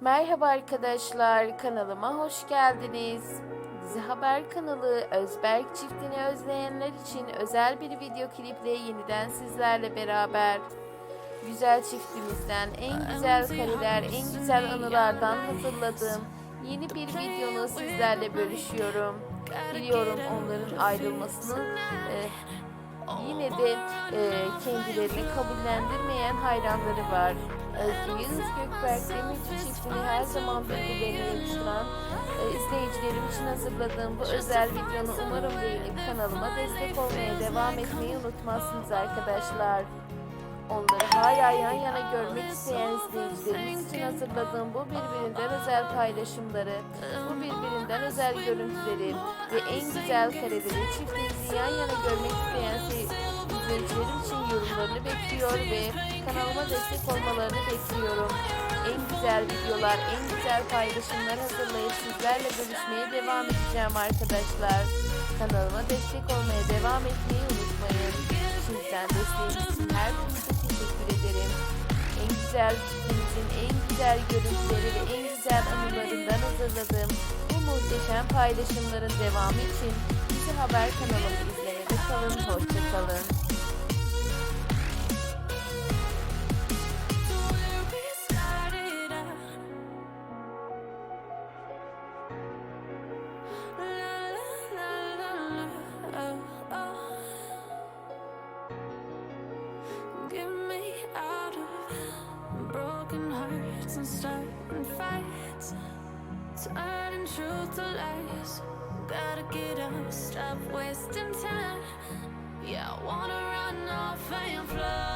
Merhaba arkadaşlar, kanalıma hoş geldiniz. Dizi Haber kanalı Özberk çiftini özleyenler için özel bir video kliple yeniden sizlerle beraber. Güzel çiftimizden en güzel kareler, en güzel anılardan hazırladığım yeni bir videonu sizlerle bölüşüyorum. Biliyorum onların ayrılmasının e, yine de e, kendilerini kabullendirmeyen hayranları var. Özgür Gökberk Demirci çiftini her zaman birbirlerine yakıştıran e, izleyicilerim için hazırladığım bu özel videonu umarım beğenip kanalıma destek olmaya devam etmeyi unutmazsınız arkadaşlar. Onları hala yan yana görmek isteyen izleyicilerimiz için hazırladığım bu birbirinden özel paylaşımları, bu birbirinden özel görüntüleri ve en güzel kareleri çiftimizi yan yana görmek isteyen izleyicilerim için yorumlarını bekliyor ve kanalıma destek olmalarını bekliyorum. En güzel videolar, en güzel paylaşımlar hazırlayıp sizlerle bölüşmeye devam edeceğim arkadaşlar. Kanalıma destek olmaya devam etmeyi unutmayın. Sizden desteğiniz için her birinize teşekkür ederim. En güzel çiftimizin en güzel görüntüleri ve en güzel anılarından hazırladığım bu muhteşem paylaşımların devamı için bizi haber kanalımı izlemede kalın. Hoşçakalın. Hearts and starting fights, turning truth to lies. Gotta get up, stop wasting time. Yeah, I wanna run off and fly.